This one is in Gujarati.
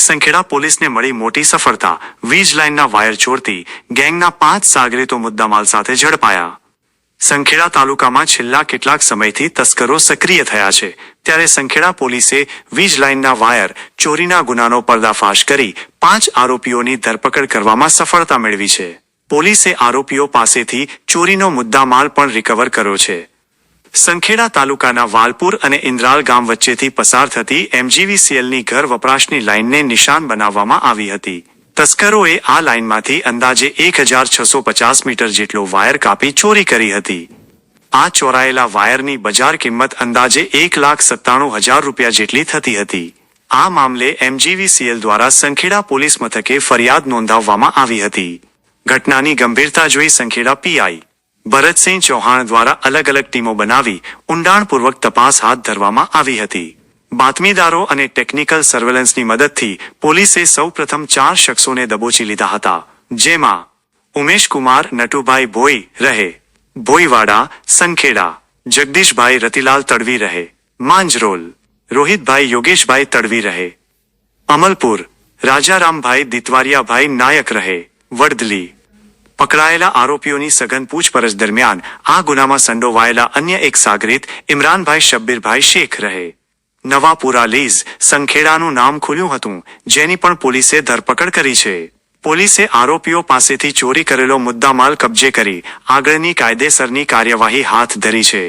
સંખેડા પોલીસને મળી મોટી સફળતા. વીજ લાઇનના વાયર ચોરતી ગેંગના પાંચ સાગરીતો મુદ્દામાલ સાથે ઝડપાયા. સંખેડા તાલુકામાં છેલ્લા કેટલાક સમયથી તસ્કરો સક્રિય થયા છે. ત્યારે સંખેડા પોલીસે વીજ લાઇનના વાયર ચોરીના ગુનાનો પર્દાફાશ કરી પાંચ આરોપીઓની ધરપકડ કરવામાં સફળતા મેળવી છે. પોલીસે આરોપીઓ પાસેથી ચોરીનો મુદ્દામાલ પણ રિકવર કર્યો છે. સંખેડા તાલુકાના વાલપુર અને ઇન્દ્રાલ ગામ વચ્ચેથી પસાર થતી એમજીવીસીએલની ઘર વપરાશની લાઇનને નિશાન બનાવવામાં આવી હતી. તસ્કરોએ આ લાઇનમાંથી અંદાજે એક હજાર છસો પચાસ મીટર જેટલો વાયર કાપી ચોરી કરી હતી. આ ચોરાયેલા વાયરની બજાર કિંમત અંદાજે એક લાખ સત્તાણું હજાર રૂપિયા જેટલી થતી હતી. આ મામલે એમજીવીસીએલ દ્વારા સંખેડા પોલીસ મથકે ફરિયાદ નોંધાવવામાં આવી હતી. ઘટનાની ગંભીરતા જોઈ સંખેડા પીઆઈ ભરતસિંહ ચૌહાણ દ્વારા અલગ અલગ ટીમો બનાવી ઊંડાણપૂર્વક તપાસ હાથ ધરવામાં આવી હતી બાતમીદારો અને ટેકનિકલ સર્વેલન્સની મદદથી પોલીસે સૌપ્રથમ ચાર શખ્સોને દબોચી લીધા હતા જેમાં ઉમેશ કુમાર નટુભાઈ ભોઈ રહે ભોઈવાડા સંખેડા જગદીશભાઈ રતિલાલ તડવી રહે માંજરોલ રોહિતભાઈ યોગેશભાઈ તડવી રહે અમલપુર રાજારામભાઈ દિતવારિયાભાઈ નાયક રહે વડદલી પકડાયેલા આરોપીઓની સઘન પૂછપરછ દરમિયાન આ ગુનામાં સંડોવાયેલા અન્ય એક સાગરીત, ઇમરાનભાઈ શબ્બીરભાઈ શેખ રહે. નવાપુરા લીઝ સંખેડાનું નામ ખુલ્યું હતું, જેની પણ પોલીસે ધરપકડ કરી છે. પોલીસે આરોપીઓ પાસેથી ચોરી કરેલો મુદ્દામાલ કબજે કરી આગળની કાયદેસરની કાર્યવાહી હાથ ધરી છે.